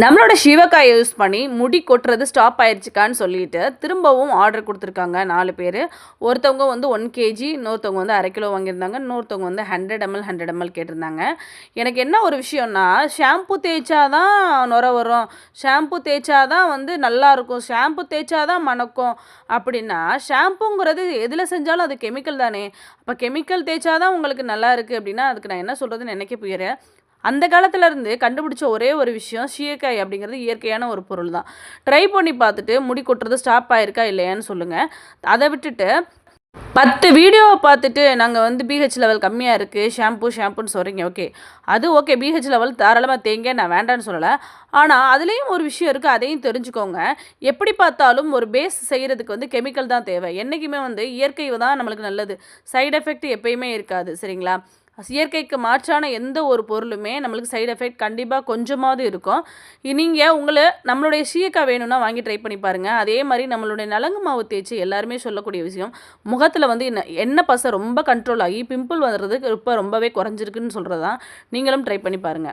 நம்மளோட சிவக்காயை யூஸ் பண்ணி முடி கொட்டுறது ஸ்டாப் ஆயிடுச்சுக்கான்னு சொல்லிட்டு திரும்பவும் ஆர்டர் கொடுத்துருக்காங்க நாலு பேர். ஒருத்தவங்க வந்து ஒன் கேஜி இன்னொருத்தவங்க வந்து அரை கிலோ வாங்கியிருந்தாங்க இன்னொருத்தவங்க வந்து ஹண்ட்ரட் எம்எல் ஹண்ட்ரட் எம்எல் கேட்டிருந்தாங்க. எனக்கு என்ன ஒரு விஷயம்னா ஷாம்பு தேய்ச்சா தான் நுர வரும். ஷாம்பு தேய்ச்சா தான் வந்து நல்லா இருக்கும். ஷாம்பு தேய்ச்சா தான் மணக்கும். அப்படின்னா ஷாம்புங்கிறது எதில் செஞ்சாலும் அது கெமிக்கல் தானே. அப்போ கெமிக்கல் தேய்ச்சா தான் உங்களுக்கு நல்லா இருக்குது அப்படின்னா அதுக்கு நான் என்ன சொல்கிறதுன்னு நினைக்க போயிடுறேன் அந்த காலத்துலேருந்து கண்டுபிடிச்ச ஒரே ஒரு விஷயம் சீயக்காய் அப்படிங்கிறது இயற்கையான ஒரு பொருள் தான் ட்ரை பண்ணி பார்த்துட்டு முடி கொட்டுறது ஸ்டாப் ஆயிருக்கா இல்லையான்னு சொல்லுங்கள் அதை விட்டுட்டு பத்து வீடியோவை பார்த்துட்டு நாங்கள் வந்து பிஹெச் லெவல் கம்மியாக இருக்குது ஷாம்பு ஷாம்புன்னு சொல்கிறீங்க ஓகே அது ஓகே பிஹெச் லெவல் தாராளமாக தேங்க. நான் வேண்டான்னு சொல்லலை. ஆனால் அதுலேயும் ஒரு விஷயம் இருக்குது அதையும் தெரிஞ்சுக்கோங்க. எப்படி பார்த்தாலும் ஒரு பேஸ் செய்கிறதுக்கு வந்து கெமிக்கல் தான் தேவை. என்றைக்குமே வந்து இயற்கை தான் நம்மளுக்கு நல்லது. சைடு எஃபெக்ட் எப்பயுமே இருக்காது. சரிங்களா? இயற்கைக்கு மாற்றான எந்த ஒரு பொருளுமே நம்மளுக்கு சைடு எஃபெக்ட் கண்டிப்பாக கொஞ்சமாவது இருக்கும். நீங்கள் உங்களை நம்மளுடைய சீயக்காய் வேணும்னா வாங்கி ட்ரை பண்ணி பாருங்கள் அதே மாதிரி நம்மளுடைய நலங்கு மாவு தேய்ச்சி எல்லாருமே சொல்லக்கூடிய விஷயம். முகத்தில் வந்து என்ன எண்ணெய் பசை ரொம்ப கண்ட்ரோல் ஆகி பிம்பிள் வர்றதுக்கு இப்போ ரொம்பவே குறைஞ்சிருக்குன்னு சொல்கிறது தான் நீங்களும் ட்ரை பண்ணி பாருங்கள்